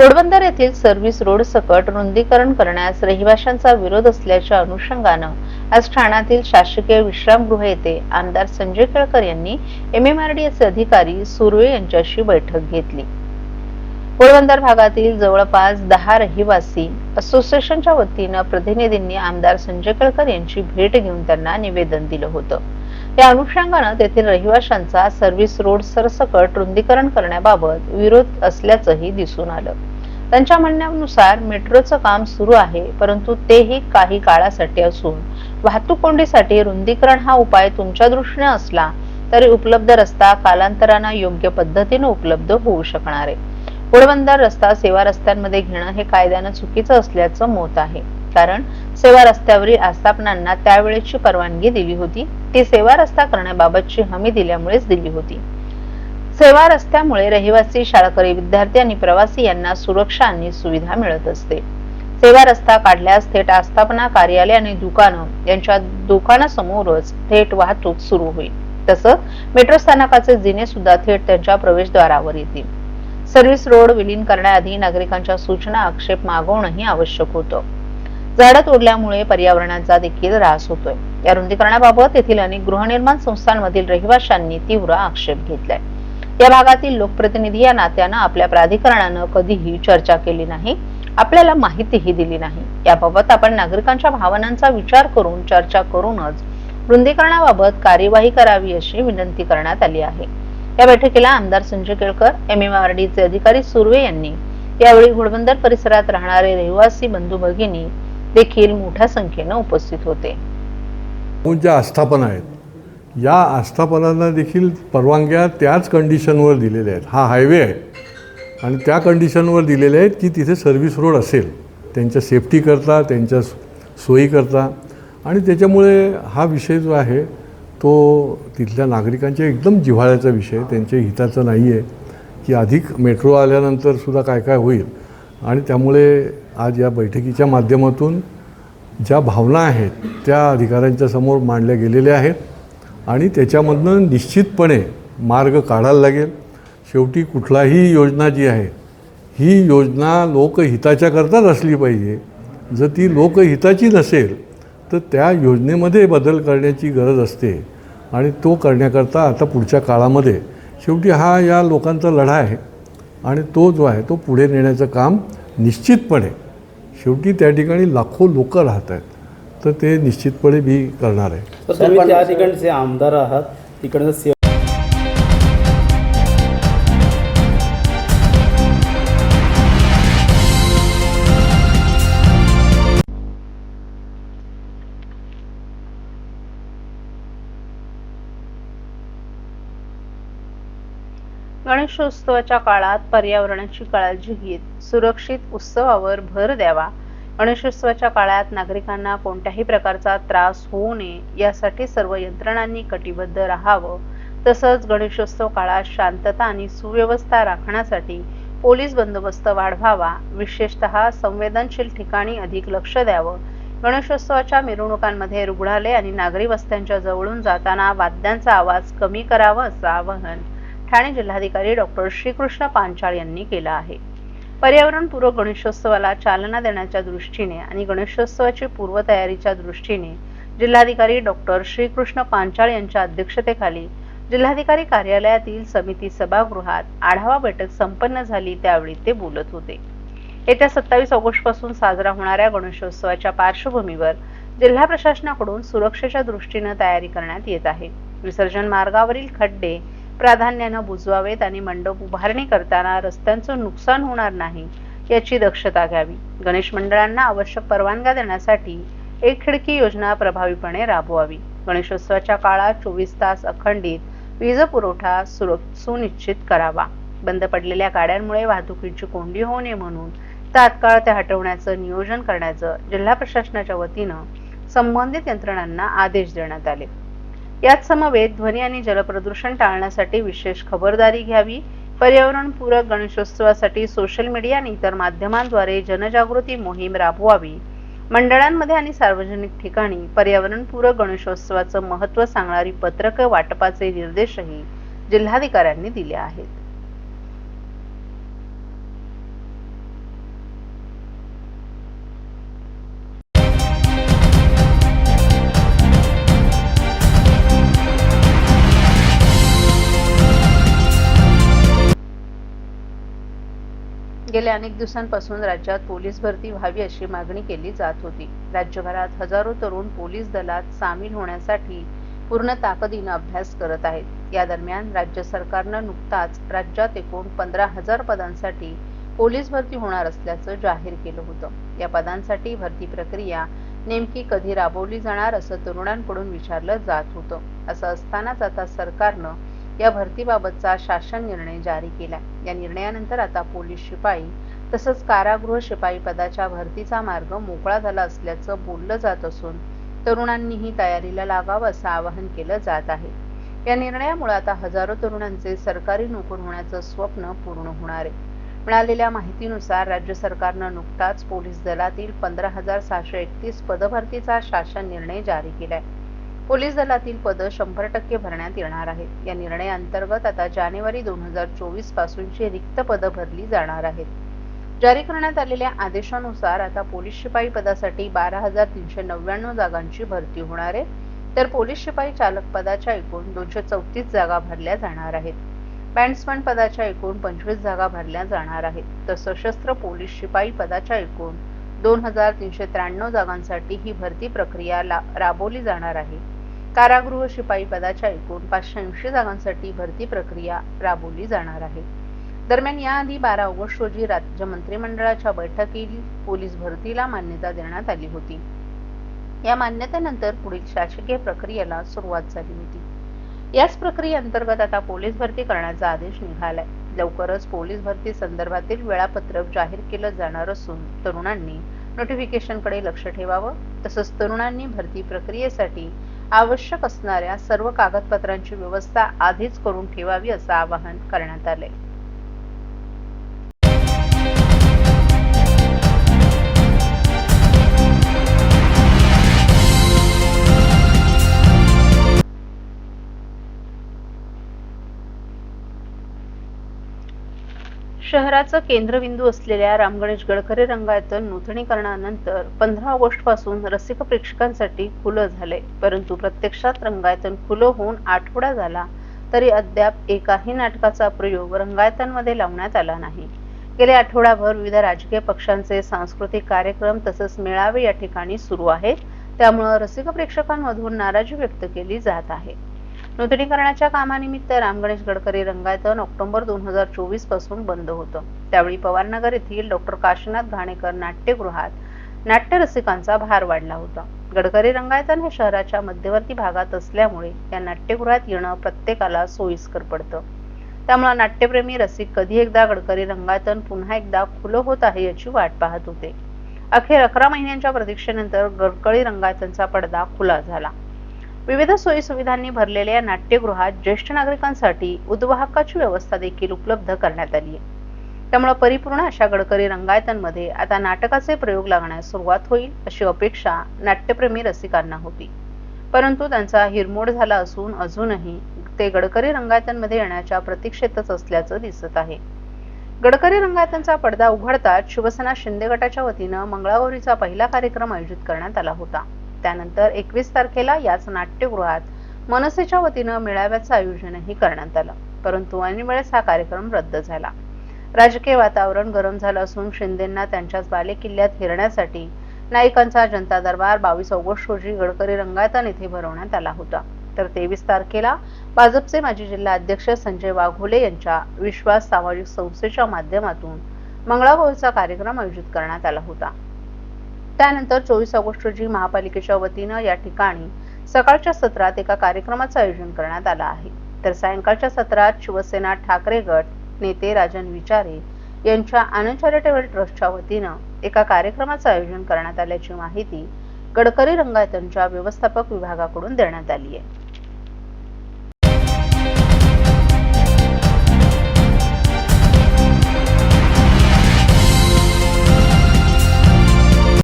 घोडबंदर येथील service road सकट रुंदीकरण करण्यास रहिवाशांचा विरोध असल्याच्या अनुषंगानं आज ठाण्यातील शासकीय विश्रामगृह येथे आमदार संजय केळकर यांनी एमएमआरडीएचे अधिकारी सुर्वे यांच्याशी बैठक घेतली. घोडबंदर भागातील जवळपास दहा रहिवासी असोसिएशनच्या वतीनं प्रतिनिधींनी आमदार संजय केळकर यांची भेट घेऊन त्यांना निवेदन दिलं होतं. या अनुषंगानं तेथील रहिवाशांचा सर्व्हिस रोड सरसकट रुंदीकरण करण्याबाबत विरोध असल्याचंही दिसून आलं. त्यांच्या म्हणण्यानुसार मेट्रोचं काम सुरू आहे परंतु तेही काही काळासाठी असून वाहतूक कोंडीसाठी रुंदीकरण हा उपाय तुमच्या दृष्टीने असला तरी उपलब्ध रस्ता कालांतरानं योग्य पद्धतीने उपलब्ध होऊ शकणार आहे. पोरबंदर रस्ता सेवा रस्त्यांमध्ये घेणं हे कायद्यानं चुकीचं असल्याचं मत आहे. कारण सेवा रस्त्यावरील आस्थापनांना त्यावेळेची परवानगी दिली होती. ती सेवा रस्ता करण्याबाबतची हमी दिल्यामुळेच दिली होती. सेवा रस्त्यामुळे रहिवासी शाळकरी विद्यार्थी आणि प्रवासी यांना सुरक्षा आणि सुविधा मिळत असते. सेवा रस्ता काढल्यास थेट आस्थापना कार्यालय आणि दुकानं यांच्या दुकानासमोरच थेट वाहतूक सुरू होईल. तसंच मेट्रो स्थानकाचे जिने सुद्धा थेट त्यांच्या प्रवेशद्वारावर येतील. सर्व्हिस रोड विलीन करण्याआधी नागरिकांच्या सूचना आक्षेप मागवणंही आवश्यक होतं. झाडं तोडल्यामुळे पर्यावरणाचा देखील ऱ्हास होतोय. या रुंदीकरणाबाबत येथील अनेक गृहनिर्माण संस्थांमधील रहिवाशांनी तीव्र आक्षेप घेतलाय. या भागातील लोकप्रतिनिधी या नात्यानं आपल्या प्राधिकरणानं कधीही चर्चा केली नाही आपल्याला माहितीही दिली नाही. याबाबत आपण नागरिकांच्या भावनांचा विचार करून चर्चा करूनच रुंदीकरणाबाबत कार्यवाही करावी अशी विनंती करण्यात आली आहे. या बैठकीला आमदार Sanjay Kelkar M M R डीचे अधिकारी सुर्वे यांनी यावेळी घोडबंदर परिसरात राहणारे रहिवासी बंधू भगिनी देखील मोठ्या संख्येनं उपस्थित होते. ज्या आस्थापना आहेत या आस्थापनांना देखील परवानग्या त्याच कंडिशनवर दिलेल्या आहेत. हा हायवे आहे. आणि त्या कंडिशनवर दिलेले आहेत की तिथे सर्व्हिस रोड असेल. त्यांच्या सेफ्टीकरता त्यांच्या सोयीकरता आणि त्याच्यामुळे हा विषय जो आहे तो तिथल्या नागरिकांच्या एकदम जिव्हाळ्याचा विषय त्यांच्या हिताचा नाही आहे की अधिक मेट्रो आल्यानंतर सुद्धा काय काय होईल. आणि त्यामुळे आज या बैठकीच्या माध्यमातून ज्या भावना आहेत त्या अधिकाऱ्यांच्या समोर मांडल्या गेलेल्या आहेत आणि त्याच्यामधनं निश्चितपणे मार्ग काढायला लागेल. शेवटी कुठलाही योजना जी आहे ही योजना लोकहिताच्या करताच असली पाहिजे. जर ती लोकहिताची नसेल तर त्या योजनेमध्ये बदल करण्याची गरज असते आणि तो करण्याकरता आता पुढच्या काळामध्ये शेवटी हा या लोकांचा लढा आहे. आणि तो जो आहे तो पुढे नेण्याचं काम निश्चितपणे शेवटी त्या ठिकाणी लाखो लोक राहत आहेत. तर ते निश्चितपणे मी करणार आहे. त्या ठिकाणचे आमदार आहात तिकडचं गणेशोत्सवाच्या काळात पर्यावरणाची काळजी घेत सुरक्षित उत्सवावर भर द्यावा. गणेशोत्सवाच्या काळात नागरिकांना कोणत्याही प्रकारचा त्रास होऊ नये यासाठी सर्व यंत्रणांनी कटिबद्ध राहावं. तसंच गणेशोत्सव काळात शांतता आणि सुव्यवस्था राखण्यासाठी पोलीस बंदोबस्त वाढवावा. विशेषतः संवेदनशील ठिकाणी अधिक लक्ष द्यावं. गणेशोत्सवाच्या मिरवणुकांमध्ये रुग्णालय आणि नागरी वस्त्यांच्या जवळून जाताना वाद्यांचा आवाज कमी करावा असं आवाहन ठाणे जिल्हाधिकारी डॉक्टर श्रीकृष्ण पांचाळ यांनी केलं आहे. पर्यावरणपूरक गणेशोत्सवाला चालना देण्याच्या दृष्टीने आणि गणेशोत्सवाची पूर्वतयारीच्या दृष्टीने जिल्हाधिकारी डॉक्टर श्रीकृष्ण पांचाळ यांच्या अध्यक्षतेखाली जिल्हाधिकारी कार्यालयातील समिती सभागृहात आढावा बैठक संपन्न झाली त्यावेळी ते बोलत होते. येत्या सत्तावीस ऑगस्टपासून साजरा होणाऱ्या गणेशोत्सवाच्या पार्श्वभूमीवर जिल्हा प्रशासनाकडून सुरक्षेच्या दृष्टीनं तयारी करण्यात येत आहे. विसर्जन मार्गावरील खड्डे प्राधान्यानं बुजवावेत आणि मंडप उभारणी करताना रस्त्यांचं नुकसान होणार नाही याची दक्षता घ्यावी. गणेश मंडळांना आवश्यक परवानग्या देण्यासाठी एक खिडकी योजना प्रभावीपणे राबवावी. गणेशोत्सवाच्या काळात चोवीस तास अखंडित वीज पुरवठा सुर सुनिश्चित करावा. बंद पडलेल्या गाड्यांमुळे वाहतुकीची कोंडी होऊ नये म्हणून तात्काळ त्या हटवण्याचं नियोजन करण्याचं जिल्हा प्रशासनाच्या वतीनं संबंधित यंत्रणांना आदेश देण्यात आले. याच समवेत ध्वनी आणि जलप्रदूषण टाळण्यासाठी विशेष खबरदारी घ्यावी. पर्यावरणपूरक गणेशोत्सवासाठी सोशल मीडिया आणि इतर माध्यमांद्वारे जनजागृती मोहीम राबवावी. मंडळांमध्ये आणि सार्वजनिक ठिकाणी पर्यावरणपूरक गणेशोत्सवाचं महत्त्व सांगणारी पत्रकं वाटपाचे निर्देशही जिल्हाधिकाऱ्यांनी दिले आहेत. गेल्या अनेक दिवसांपासून राज्यात पोलीस भरती व्हावी अशी मागणी केली जात होती. राज्यभरात हजारो तरुण पोलीस दलात सामील होण्यासाठी पूर्ण ताकदीनं अभ्यास करत आहेत. या दरम्यान राज्य सरकारनं नुकताच राज्यात एकूण पंधरा हजार पदांसाठी पोलीस भरती होणार असल्याचं जाहीर केलं होतं. या पदांसाठी भरती प्रक्रिया नेमकी कधी राबवली जाणार असं तरुणांकडून विचारलं जात होतं. असं असतानाच आता सरकारनं या भरतीबाबतचा शासन निर्णय जारी केला. या निर्णयानंतर आता पोलीस शिपाई तसंच कारागृह शिपाई पदाच्या भरतीचा मार्ग मोकळा झाला असल्याचं बोललं जात असून तरुणांनीही तयारीला लागावं असं आवाहन केलं जात आहे. या निर्णयामुळे आता हजारो तरुणांचे सरकारी नोकर होण्याचं स्वप्न पूर्ण होणार आहे. मिळालेल्या माहितीनुसार राज्य सरकारनं नुकताच पोलीस दलातील पंधरा हजार सहाशे एकतीस पदभरतीचा शासन निर्णय जारी केलाय. पोलीस दलातील पदं शंभर टक्के भरण्यात येणार आहेत. या निर्णयाअंतर्गत आता जानेवारी दोन हजार चोवीस पासूनची रिक्त पदं भरली जाणार आहेत. जारी करण्यात आलेल्या आदेशानुसार आता पोलीस शिपाई पदासाठी बारा हजार तीनशे नव्याण्णव जागांची भरती होणार आहे. तर पोलीस शिपाई चालक पदाच्या एकूण दोनशे चौतीस जागा भरल्या जाणार आहेत. बँड्समन पदाच्या एकूण पंचवीस जागा भरल्या जाणार आहेत. तर सशस्त्र पोलीस शिपाई पदाच्या एकूण दोन हजार तीनशे त्र्याण्णव जागांसाठी ही भरती प्रक्रिया ला- राबवली जाणार आहे. कारागृह शिपाई पदाच्या एकूण पाचशे ऐंशी जागांसाठी भरती प्रक्रिया राबवली जाणार आहे. दरम्यान याआधी बारा ऑगस्ट रोजी राज्य मंत्रिमंडळाच्या बैठकीत पोलीस भरतीला मान्यता देण्यात आली होती. या मान्यतेनंतर पुढील शासकीय प्रक्रियेला सुरुवात झाली होती. याच प्रक्रियेअंतर्गत आता पोलीस भरती करण्याचा आदेश निघालाय. लवकरच पोलीस भरती संदर्भातील वेळापत्रक जाहीर केलं जाणार असून तरुणांनी नोटिफिकेशनकडे लक्ष ठेवावं तसंच तरुणांनी भरती प्रक्रियेसाठी आवश्यक असणाऱ्या सर्व कागदपत्रांची व्यवस्था आधीच करून ठेवावी असं आवाहन करण्यात आले शहराचं केंद्रबिंदू असलेल्या रामगणेश गडकरी रंगायतन नूतनीकरणानंतर पंधरा ऑगस्टपासून रसिक प्रेक्षकांसाठी खुलं झालंय. परंतु प्रत्यक्षात रंगायतन खुलं होऊन आठवडा झाला तरी अद्याप एकाही नाटकाचा प्रयोग रंगायतांमध्ये लावण्यात आला नाही. गेले आठवडाभर विविध राजकीय पक्षांचे सांस्कृतिक कार्यक्रम तसंच मेळावे या ठिकाणी सुरू आहेत. त्यामुळं रसिक प्रेक्षकांमधून नाराजी व्यक्त केली जात आहे. नूतनीकरणाच्या कामानिमित्त राम गणेश गडकरी रंगायतन ऑक्टोबर दोन हजार चोवीसपासून बंद होतं. त्यावेळी पवारनगर येथील डॉक्टर काशीनाथ घाणेकर नाट्यगृहात नाट्य रसिकांचा भार वाढला होता. गडकरी रंगायतन हे शहराच्या मध्यवर्ती भागात असल्यामुळे या नाट्यगृहात येणं प्रत्येकाला सोयीस्कर पडतं. त्यामुळे नाट्यप्रेमी रसिक कधी एकदा गडकरी रंगायतन पुन्हा एकदा खुलं होत आहे याची वाट पाहत होते. अखेर अकरा महिन्यांच्या प्रतीक्षेनंतर गडकरी रंगायतनचा पडदा खुला झाला. विविध सोयीसुविधांनी भरलेल्या या नाट्यगृहात ज्येष्ठ नागरिकांसाठी उद्वाहकाची व्यवस्था देखील उपलब्ध करण्यात आली आहे. त्यामुळे परिपूर्ण अशा गडकरी रंगायतांमध्ये आता नाटकाचे प्रयोग लागण्यास सुरुवात होईल अशी अपेक्षा नाट्यप्रेमी रसिकांना होती. परंतु त्यांचा हिरमोड झाला असून अजूनही ते गडकरी रंगायतांमध्ये येण्याच्या प्रतीक्षेतच असल्याचं दिसत आहे. गडकरी रंगायतांचा पडदा उघडताच शिवसेना शिंदे गटाच्या वतीनं मंगळागौरीचा पहिला कार्यक्रम आयोजित करण्यात आला होता. त्यानंतर एकवीस तारखेला याच नाट्यगृहात मनसेच्या वतीनं मेळाव्याचं आयोजनही करण्यात आलं. परंतु ऐन वेळेस हा कार्यक्रम रद्द झाला. राजकीय वातावरण गरम झालं असून शिंदेंना त्यांच्याच बालेकिल्ल्यात हिरण्यासाठी नाईकांचा जनता दरबार बावीस ऑगस्ट रोजी गडकरी रंगायतन येथे भरवण्यात आला होता. तर तेवीस तारखेला भाजपचे माजी जिल्हा अध्यक्ष संजय वाघोले यांच्या विश्वास सामाजिक संस्थेच्या माध्यमातून मंगळागौरचा कार्यक्रम आयोजित करण्यात आला होता. त्यानंतर चोवीस ऑगस्ट रोजी महापालिकेच्या वतीनं या ठिकाणी सकाळच्या सत्रात एका कार्यक्रमाचं आयोजन करण्यात आलं आहे. तर सायंकाळच्या सत्रात शिवसेना ठाकरे गट नेते राजन विचारे यांच्या आनंद चॅरिटेबल ट्रस्टच्या वतीनं एका कार्यक्रमाचं आयोजन करण्यात आल्याची माहिती गडकरी रंगायतनच्या व्यवस्थापक विभागाकडून देण्यात आली आहे.